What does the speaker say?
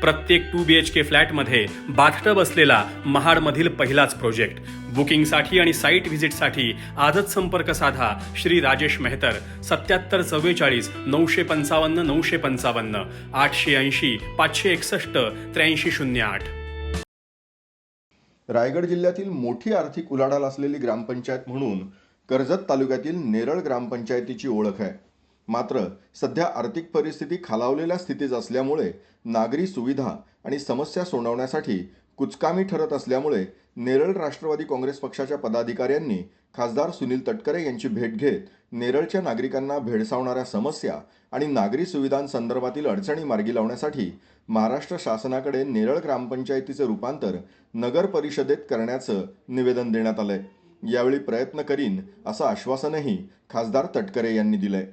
प्रत्येक to B H के फ्लॅटमध्ये bathtub असलेला महाडमधील पहिलाच प्रोजेक्ट. बुकिंगसाठी आणि साईट व्हिजिटसाठी आजच संपर्क साधा श्री राजेश मेहतर. सत्याहत्तर चव्वेचाळीस नऊशे पंचावन्न नऊशे पंचावन्न आठशे ऐंशी पाचशे एकसष्ट त्र्याऐंशी शून्य आठ. रायगड जिल्ह्यातील मोठी आर्थिक उलाढाल असलेली ग्रामपंचायत म्हणून कर्जत तालुक्यातील नेरळ ग्रामपंचायतीची ओळख आहे. मात्र सध्या आर्थिक परिस्थिती खालावलेल्या स्थितीत असल्यामुळे नागरी सुविधा आणि समस्या सोडवण्यासाठी कुचकामी ठरत असल्यामुळे नेरळ राष्ट्रवादी काँग्रेस पक्षाच्या पदाधिकाऱ्यांनी खासदार सुनील तटकरे यांची भेट घेत नेरळच्या नागरिकांना भेडसावणाऱ्या समस्या आणि नागरी सुविधांसंदर्भातील अडचणी मार्गी लावण्यासाठी महाराष्ट्र शासनाकडे नेरळ ग्रामपंचायतीचे रूपांतर नगर परिषदेत करण्याचं निवेदन देण्यात आलंय. यावेळी प्रयत्न करीन असं आश्वासनही खासदार तटकरे यांनी दिलंय.